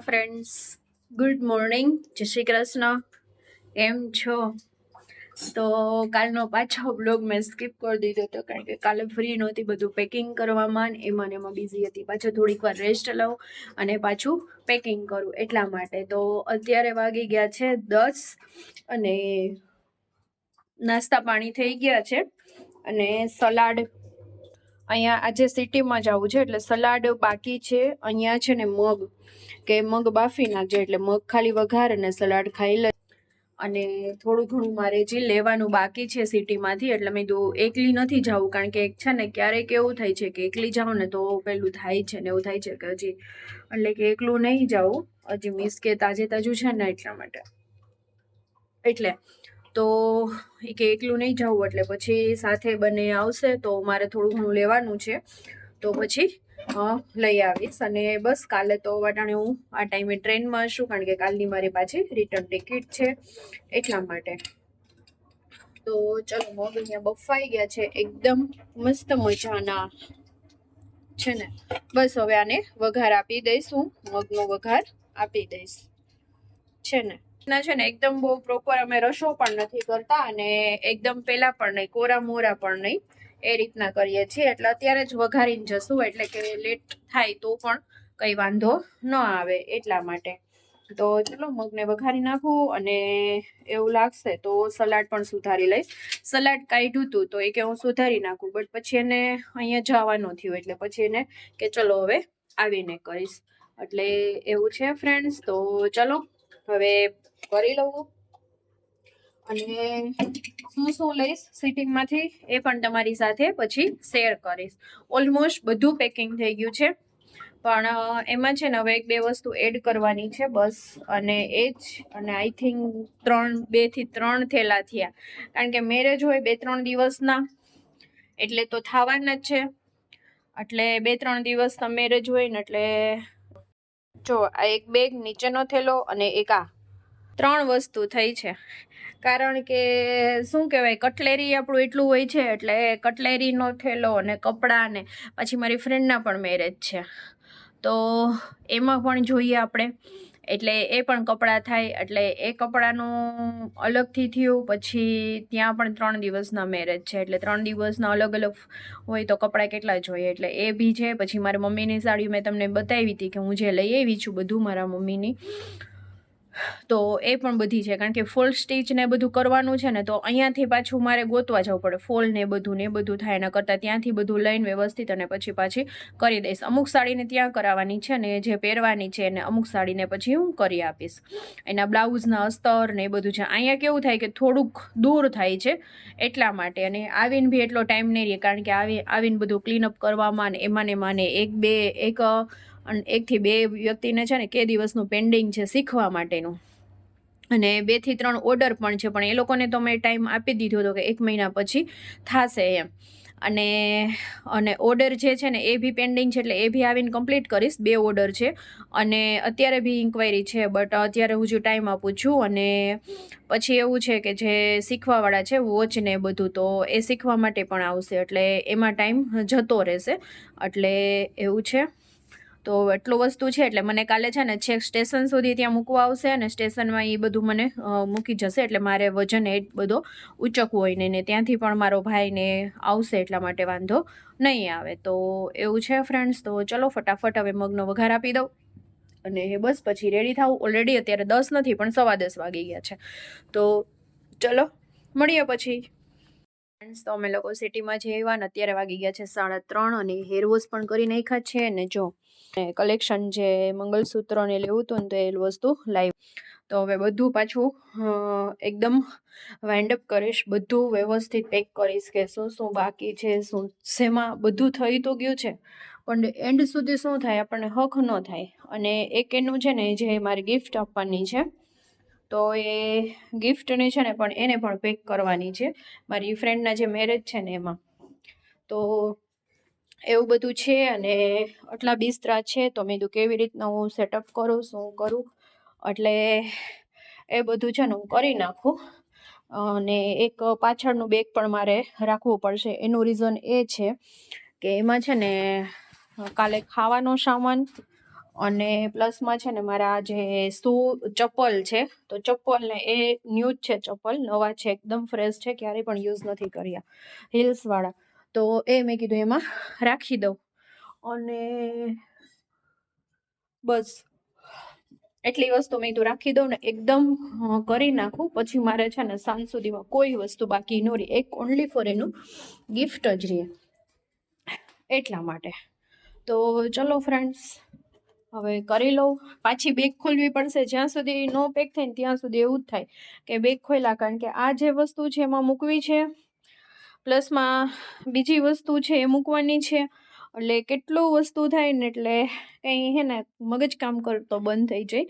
Friends good morning જય શ્રી કૃષ્ણ. કેમ છો? તો કાલનો પાછો બ્લોગ મેં સ્કીપ કરી દીધો હતો કારણ કે કાલે ફ્રી નહોતી બધું પેકિંગ કરવામાં એમાં ને એમાં બિઝી હતી. પાછો થોડીક વાર રેસ્ટ લઉં અને પાછું પેકિંગ કરું એટલા માટે. તો અત્યારે વાગી ગયા છે દસ અને નાસ્તા પાણી થઈ ગયા છે અને સલાડ અહીંયા આજે સિટીમાં જવું છે, એટલે સલાડ બાકી છે, અહીંયા છે ને મગ, કે મગ બાફી નાખજે, એટલે મગ ખાલી વઘાર અને સલાડ ખાઈ લે. અને થોડું ઘણું મારે જે લેવાનું બાકી છે સિટીમાંથી, એટલે મેં કીધું એકલી નથી જવું કારણ કે એક છે ને ક્યારેક એવું થાય છે કે એકલી જાઉં ને તો પેલું થાય છે ને એવું થાય છે કે હજી, એટલે કે એકલું નહીં જાઉં, હજી મીન્સ કે તાજે તાજું છે ને એટલા માટે. એટલે તો એ એકલું નહીં જવું એટલે પછી સાથે બંને આવશે, તો મારે થોડું ઘણું લેવાનું છે. તો પછી લઈ આવીશ. અને બસ, કાલે તો વાટાણે હું આ ટાઈમે ટ્રેનમાં છું, કારણ કે કાલની મારી પાછી રિટર્ન ટિકિટ છે, એટલા માટે. તો ચલો, મગ અહીંયા બફાઈ ગયા છે, એકદમ મસ્ત મજાના છે ને. બસ, હવે આને વઘાર આપી દઈશ હું, મગનો વઘાર આપી દઈશ. છે ના? છે ને, એકદમ બહુ પ્રોપર અમે રસો પણ નથી કરતા અને એકદમ પેલા પણ નહીં, કોરા મોરા પણ નહીં એ રીતના કરીએ છીએ. એટલે અત્યારે જ વઘારીને જશું, એટલે કે લેટ થાય તો પણ કંઈ વાંધો ન આવે એટલા માટે. તો ચલો, મગને વઘારી નાખું અને એવું લાગશે તો સલાડ પણ સુધારી લઈશ. સલાડ કાઢ્યું હતું તો એ કે હું સુધારી નાખું બટ પછી એને અહીંયા જવાનું થયું, એટલે પછી એને કે ચલો હવે આવીને કરીશ. એટલે એવું છે ફ્રેન્ડ્સ તો ચલો. હવે કરી લઉં. અને શું શું લઈશ સિટિંગમાંથી એ પણ તમારી સાથે પછી શેર કરીશ. ઓલમોસ્ટ બધું પેકિંગ થઈ ગયું છે. પણ એમાં છે ને હવે એક બે વસ્તુ એડ કરવાની છે બસ. અને એ જ, અને આઈ થિંક ત્રણ બેથી ત્રણ થેલા થયા. કારણ કે મેરેજ હોય બે ત્રણ દિવસના, એટલે તો થવાના જ છે. એટલે બે ત્રણ દિવસ મેરેજ હોય ને એટલે જો આ એક બેગ નીચેનો થેલો અને એક આ. ત્રણ વસ્તુ થઈ છે. કારણ કે શું કહેવાય, કટલેરી આપણું એટલું હોય છે, એટલે કટલેરીનો થેલો અને કપડાં ને પછી મારી ફ્રેન્ડના પણ મેરેજ છે. તો એમાં પણ જોઈએ આપણે. એટલે એ પણ કપડાં થાય. એટલે એ કપડાનું અલગથી થયું. પછી ત્યાં પણ ત્રણ દિવસના મેરેજ છે. એટલે ત્રણ દિવસના અલગ અલગ હોય તો કપડાં કેટલા જોઈએ? એટલે એ બી છે. પછી મારી મમ્મીની સાડી મેં તમને બતાવી હતી કે હું જે લઈ આવી છું બધું મારા મમ્મીની. તો એ પણ બધી છે. કારણ કે ફોલ સ્ટીચ ને બધું કરવાનું છે ને, તો અહીંયાથી પાછું મારે ગોતવા જવું પડે. ફોલ ને બધું ને બધું થાય, એના કરતાં ત્યાંથી બધું લઈને વ્યવસ્થિત અને પછી પાછી કરી દઈશ. અમુક સાડીને ત્યાં કરાવવાની છે ને, જે પહેરવાની છે ને અમુક સાડીને પછી હું કરી આપીશ. એના બ્લાઉઝના અસ્તર ને એ બધું છે. અહીંયા કેવું થાય કે થોડુંક દૂર થાય છે એટલા માટે. અને આવીને બી એટલો ટાઈમ નહીં રહે. કારણ કે આવી, આવીને બધું ક્લીનઅપ કરવામાં ને એમાં ને એમાં ને એક બે, એક અને એકથી બે વ્યક્તિને છે ને કે દિવસનું પેન્ડિંગ છે શીખવા માટેનું. અને બેથી ત્રણ ઓર્ડર પણ છે, પણ એ લોકોને તો મેં ટાઈમ આપી દીધો હતો કે એક મહિના પછી થશે એમ. અને અને ઓર્ડર જે છે ને એ બી પેન્ડિંગ છે, એટલે એ બી આવીને કમ્પ્લીટ કરીશ, બે ઓર્ડર છે. અને અત્યારે બી ઇન્ક્વાયરી છે બટ અત્યારે હું જો ટાઈમ આપું છું અને પછી એવું છે કે જે શીખવાવાળા છે વોચ ને બધું તો એ શીખવા માટે પણ આવશે, એટલે એમાં ટાઈમ જતો રહેશે. એટલે એવું છે. તો એટલું વસ્તુ છે, એટલે મને કાલે છે ને છેક સ્ટેશન સુધી ત્યાં મૂકવા આવશે અને સ્ટેશનમાં એ બધું મને મૂકી જશે, એટલે મારે વજન એ બધો ઉચકવો હોય ને ને ત્યાંથી પણ મારો ભાઈને આવશે એટલા માટે વાંધો નહીં આવે. તો એવું છે ફ્રેન્ડ્સ તો ચલો ફટાફટ હવે મગનો વઘાર આપી દઉં અને બસ પછી રેડી થાવું ઓલરેડી અત્યારે દસ નથી, પણ સવા દસ વાગી ગયા છે. તો ચલો, મળીએ પછી. ફ્રેન્ડ્સ તો અમે લોકો સિટીમાં જે આવ્યા ને અત્યારે વાગી ગયા છે સાડા ત્રણ અને હેર વોશ પણ કરી નાખ્યા છે ને જો કલેક્શન જે મંગલસૂત્ર ને લેવું હતું ને તો એ વસ્તુ લાઈવ તો હવે બધું પાછું એકદમ વાઇન્ડ અપ કરીશ, બધું વ્યવસ્થિત પેક કરીશ કે શું શું બાકી છે, શું શેમાં બધું થઈ તો ગયું છે. પણ એન્ડ સુધી શું થાય? આપણને હક ન થાય. અને એક એનું છે ને, જે મારી ગિફ્ટ આપવાની છે તો એ ગિફ્ટની છે ને પણ એને પણ પેક કરવાની છે. મારી ફ્રેન્ડના જે મેરેજ છે ને એમાં. તો એવું બધું છે અને આટલા બિસ્તરા છે, તો મેં કીધું કેવી રીતના હું સેટઅપ કરું, શું કરું? એટલે એ બધું છે ને હું કરી નાખું. અને એક પાછળનું બેગ પણ મારે રાખવું પડશે. એનું રીઝન એ છે કે એમાં છે ને કાલે ખાવાનો સામાન અને પ્લસમાં છે ને મારા જે શું ચપ્પલ છે, તો ચપ્પલ ને એ ન્યૂ જ છે ચપ્પલ, નવા છે, એકદમ ફ્રેશ છે, ક્યારેય પણ યુઝ નથી કર્યા, હિલ્સવાળા. તો એ મેં કીધું એમાં રાખી દઉં. અને બસ, એટલી વસ્તુ મેં કીધું રાખી દઉં ને એકદમ કરી નાખું. પછી મારે છે ને સાંજ સુધીમાં કોઈ વસ્તુ બાકી ન રહી, એક ઓનલી ફોર એનું ગિફ્ટ જ રહે, એટલા માટે. તો ચલો ફ્રેન્ડ્સ હવે કરી લઉં. પાછી બેગ ખોલવી પડશે. જ્યાં સુધી નો પેક થાય ને ત્યાં સુધી એવું જ થાય કે બેગ ખોલ્યા. કારણ કે આ જે વસ્તુ છે એમાં મૂકવી છે. પ્લસમાં બીજી વસ્તુ છે એ મૂકવાની છે. એટલે કેટલું વસ્તુ થાય ને એટલે કંઈ હે ને મગજ કામ કરતો બંધ થઈ જાય.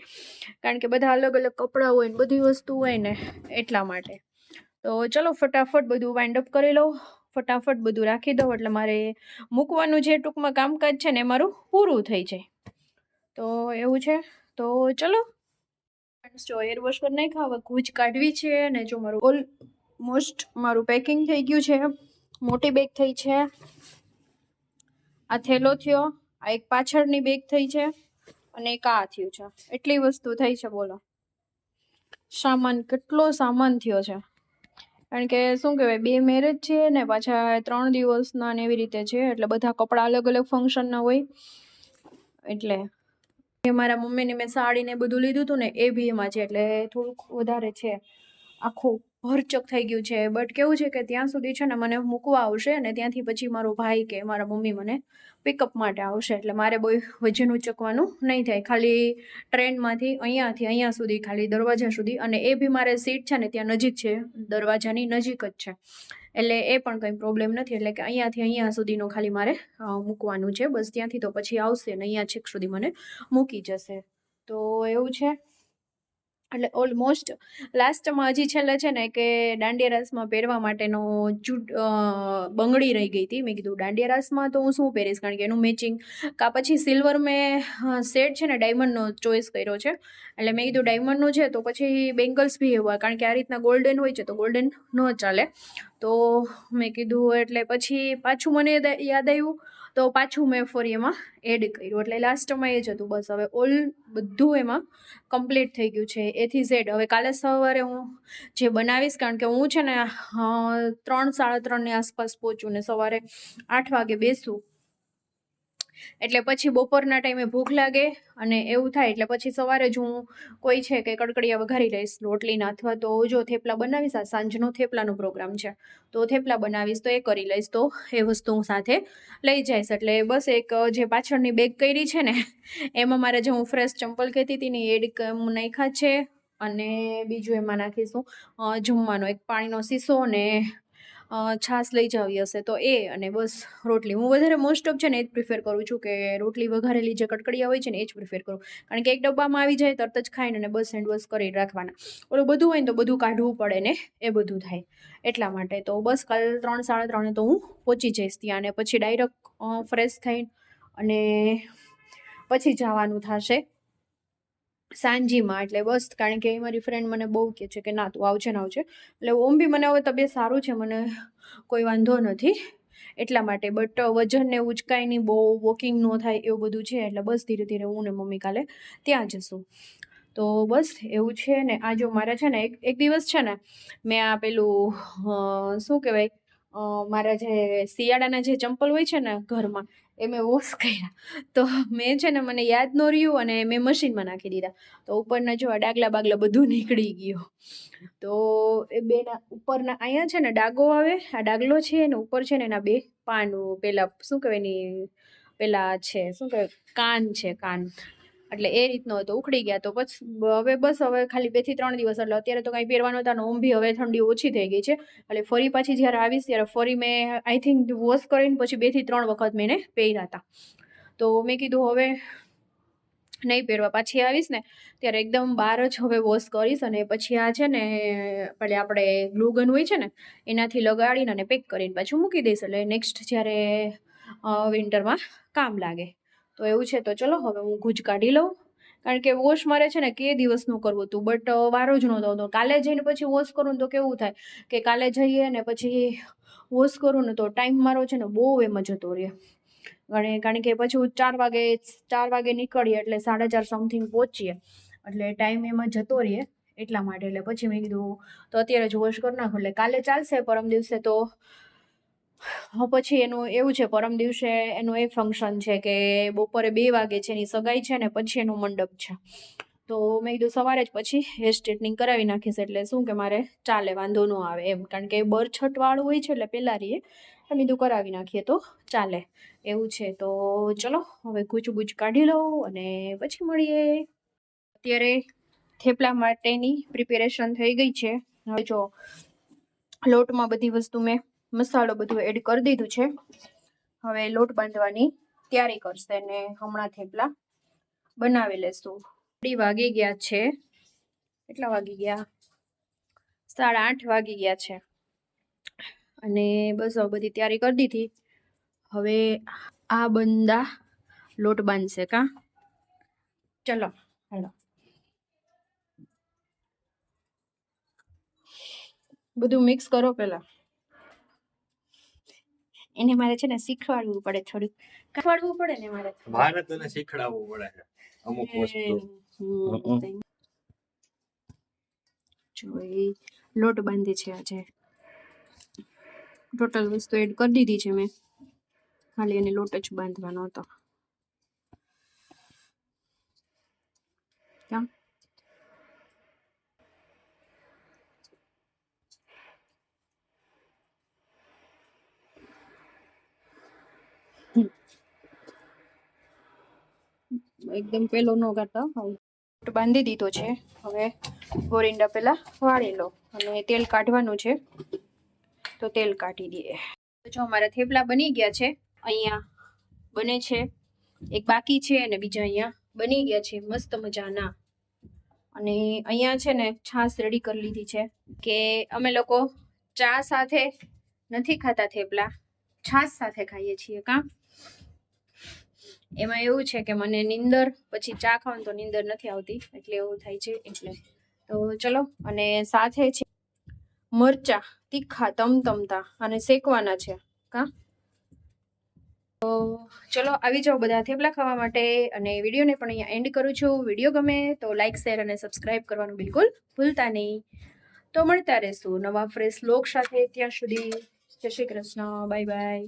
કારણ કે બધા અલગ અલગ કપડાં હોય ને બધી વસ્તુ હોય ને એટલા માટે. તો ચલો ફટાફટ બધું વાઇન્ડ અપ કરી લઉં. ફટાફટ બધું રાખી દઉં. એટલે મારે મૂકવાનું જે ટૂંકમાં કામકાજ છે ને એ મારું પૂરું થઈ જાય. તો એવું છે? તો ચલો. જો એર વોશ કરી નાખ્યા હવે કૂચ કાઢવી છે અને જો મારું ઓલમોસ્ટ મારું પેકિંગ થઈ ગયું છે, મોટી બેગ થઈ છે. આ થેલો થયો, આ એક પાછળની બેગ થઈ છે અને એક આ થયું છે. એટલી વસ્તુ થઈ છે, બોલો. સામાન, કેટલો સામાન થયો છે? કારણ કે શું કહેવાય, બે મેરેજ છે ને પાછા ત્રણ દિવસના ને એવી રીતે છે, એટલે બધા કપડાં અલગ અલગ ફંક્શનના હોય. એટલે મારા મમ્મીને મેં સાડીને બધું લીધું હતું ને એ બી એમાં છે, એટલે થોડુંક વધારે છે. આખું ભરચક થઈ ગયું છે. બટ કેવું છે કે ત્યાં સુધી છે ને મને મૂકવા આવશે અને ત્યાંથી પછી મારો ભાઈ કે મારા મમ્મી મને પિકઅપ માટે આવશે. એટલે મારે બહુ વજન ઉચકવાનું નહીં થાય. ખાલી ટ્રેનમાંથી અહીંયાથી અહીંયા સુધી, ખાલી દરવાજા સુધી. અને એ બી મારે સીટ છે ને ત્યાં નજીક છે. દરવાજાની નજીક જ છે. એટલે એ પણ કંઈ પ્રોબ્લેમ નથી. એટલે કે અહીંયાથી અહીંયા સુધીનો ખાલી મારે મૂકવાનું છે. બસ ત્યાંથી તો પછી આવશે ને અહીંયા છેક સુધી મને મૂકી જશે. તો એવું છે? એટલે ઓલમોસ્ટ લાસ્ટમાં હજી છેલ્લે છે ને કે દાંડિયા રાસમાં પહેરવા માટેનો જૂટ બંગડી રહી ગઈ હતી. મેં કીધું દાંડિયા રાસમાં તો હું શું પહેરીશ? કારણ કે એનું મેચિંગ કા પછી સિલ્વર મેં સેટ છે ને ડાયમંડનો ચોઈસ કર્યો છે. એટલે મેં કીધું ડાયમંડનું છે તો પછી બેંગલ્સ બી એવા. કારણ કે આ રીતના ગોલ્ડન હોય છે તો ગોલ્ડન ન ચાલે. તો મેં કીધું એટલે પછી પાછું મને યાદ યાદ આવ્યું તો પાછું મેં ફરી એમાં એડ કર્યું. એટલે લાસ્ટમાં એ જ હતું બસ. હવે ઓલ બધું એમાં કમ્પ્લીટ થઈ ગયું છે. એથી ઝેડ હવે કાલે સવારે હું જે બનાવીશ, કારણ કે હું છે ને ત્રણ, સાડા ત્રણની આસપાસ પહોંચું ને સવારે આઠ વાગે બેસું. એટલે પછી બપોરના ટાઈમે ભૂખ લાગે અને એવું થાય એટલે પછી સવારે જ હું કોઈ છે કે કડકડિયા વઘારી લઈશ રોટલીના અથવા તો જો થેપલા બનાવીશ, આ સાંજનો થેપલાનો પ્રોગ્રામ છે, તો થેપલા બનાવીશ, તો એ કરી લઈશ, તો એ વસ્તુ હું સાથે લઈ જઈશ. એટલે બસ એક જે પાછળની બેગ કરી છે ને, એમાં મારે જે હું ફ્રેશ ચંપલ કહેતી હતી એડ નાખ્યા છે અને બીજું એમાં નાખીશું જમવાનો. એક પાણીનો શીશો ને છાશ લઈ જાવી હશે તો એ અને બસ રોટલી. હું વધારે મોસ્ટ ઓફ છે ને એ જ પ્રિફર કરું છું કે રોટલી વઘારેલી જે કડકડિયા હોય છે ને એ જ પ્રિફર કરું. કારણ કે એક ડબ્બામાં આવી જાય, તરત જ ખાઈને અને બસ વોશ કરી રાખવાના. ઓલું બધું હોય ને તો બધું કાઢવું પડે ને એ બધું થાય. એટલા માટે તો બસ કાલ ત્રણ, સાડા ત્રણે તો હું પહોંચી જઈશ ત્યાં અને પછી ડાયરેક્ટ ફ્રેશ થઈને અને પછી જવાનું થશે. સાંજીમાં, એટલે બસ કારણ કે મારી ફ્રેન્ડ મને બહુ કહે છે કે, ના, તું આવજે ને આવજે. એટલે ઓમ બી મને હવે તબિયત સારું છે, મને કોઈ વાંધો નથી. એટલા માટે બટ વજન ને નહીં, બહુ વોકિંગ ન થાય એવું બધું છે, એટલે બસ ધીરે ધીરે હું ને મમ્મી કાલે ત્યાં જશું. તો બસ એવું છે ને, આ જો મારે છે ને, એક એક દિવસ છે ને, મેં આ પેલું શું કહેવાય મારા જે શિયાળાના જે ચંપલ હોય છે ને ઘરમાં એ મેં વોશ કર્યા. તો મેં છે ને મને યાદ ન રહ્યું અને મેં મશીનમાં નાખી દીધા. તો ઉપરના જો ડાગલા બાગલા બધું નીકળી ગયું. તો એ બેના ઉપરના અહીંયા છે ને ડાગો આવે, આ ડાગલો છે ને ઉપર છે ને એના બે પાન, પેલા શું કહેવાય એની, પેલા છે, શું કહેવાય, કાન છે, કાન. એટલે એ રીતનો હતો. ઉખડી ગયા તો પછી હવે બસ, હવે ખાલી બેથી ત્રણ દિવસ. એટલે અત્યારે તો કાંઈ પહેરવાનું હતા બી હવે ઠંડી ઓછી થઈ ગઈ છે. એટલે ફરી પાછી જ્યારે આવીશ, ત્યારે ફરી મેં આઈ થિંક વોશ કરીને પછી બેથી ત્રણ વખત મેં પહેર્યા હતા. તો મેં કીધું હવે નહીં પહેરવા. પાછી આવીશ ને, ત્યારે એકદમ બહાર જ હવે વોશ કરીશ અને પછી આ છે ને, પેલે આપણે ગ્લુગન હોય છે ને, એનાથી લગાડીને અને પેક કરીને પાછું મૂકી દઈશ. એટલે નેક્સ્ટ જ્યારે વિન્ટરમાં કામ લાગે. તો એવું છે, તો ચલો હવે હું ગુજ કાઢી લઉં. કારણ કે વોશ મારે છે ને કે દિવસનું કરવું હતું બટ વારો જ નહોતો હતો કાલે જઈને પછી વોશ કરું તો કેવું થાય કે કાલે જઈએ ને પછી વોશ કરું ને તો ટાઈમ મારો છે ને બહુ એમાં જતો રહે અને કારણ કે પછી હું ચાર વાગે ચાર વાગે નીકળીએ એટલે સાડા ચાર સમથિંગ પહોંચીએ. એટલે ટાઈમ એમાં જતો રહીએ એટલા માટે. એટલે પછી મેં કીધું, તો અત્યારે જ વોશ કરી નાખું. એટલે કાલે ચાલશે પરમ દિવસે તો પછી એનું એવું છે, પરમ દિવસે એનું એ ફંક્શન છે કે બપોરે બે વાગે છે, એની સગાઈ છે ને પછી એનું મંડપ છે. તો મેં કીધું સવારે જ પછી હેર સ્ટ્રેટનિંગ કરાવી નાખીશ, એટલે શું કે મારે ચાલે, વાંધો ન આવે એમ. કારણ કે બરછટ વાળું હોય છે, એટલે પહેલાં રહીએ મેં કીધું કરાવી નાખીએ તો ચાલે. એવું છે, તો ચલો, હવે ગૂંચ ગૂંચ કાઢી લઉં અને પછી મળીએ. અત્યારે થેપલા માટેની પ્રિપેરેશન થઈ ગઈ છે. હવે જો લોટમાં બધી વસ્તુ મેં મસાલો બધું એડ કરી દીધું છે. હવે લોટ બાંધવાની તૈયારી કરશે ને હમણાં થેપલા બનાવી લેશું. અઢી વાગી ગયા છે. કેટલા વાગી ગયા? સાડા આઠ વાગી ગયા છે. અને બસ હવે બધી તૈયારી કરી દીધી. હવે આ બંદા લોટ બાંધશે કા? ચલો, હાલો. બધું મિક્સ કરો પહેલા. એને મારે છે ને શીખવાડવું પડે થોડુંક. શીખવાડવું પડે ને મારે? મારે તને શીખડાવવું પડે છે અમુક વસ્તુ. જો એ લોટ બાંધે છે આજે. ટોટલ વસ્તુ એડ કરી દીધી છે મેં. ખાલી એને લોટ જ બાંધવાનો હતો. ક્યાં? એકદમ પેલો નો કાઢતા લોટ બાંધી દીધો છે. હવે ગોરિંડા પેલા વાળી લો અને તેલ કાઢવાનું છે. તો તેલ કાઢી દઈએ. જો અમારા થેપલા બની ગયા છે. અહીંયા બને છે. એક બાકી છે અને બીજા અહીંયા બની ગયા છે. મસ્ત મજાના. અને અહીંયા છે ને છાશ રેડી કરી લીધી છે. કે અમે લોકો ચા સાથે નથી ખાતા થેપલા. છાશ સાથે ખાઈએ છીએ કાં? એમાં એવું છે કે મને નીંદર, પછી ચા ખાવાનું તો નીંદર નથી આવતી, એટલે એવું થાય છે, એટલે. તો ચલો, અને સાથે છે મરચા, તીખા, તમતમતા અને શેકવાના છે, કા? તો ચલો, આવી જાઓ બધા થેપલા ખાવા માટે, અને વિડીયોને પણ અહીંયા એન્ડ કરું છું. વીડિયો ગમે તો લાઇક શેર અને સબસ્ક્રાઇબ કરવાનું બિલકુલ ભૂલતા નહીં. તો મળતા રહેશું નવા ફ્રેશ લોક સાથે. ત્યાં સુધી જય શ્રી કૃષ્ણ. Bye bye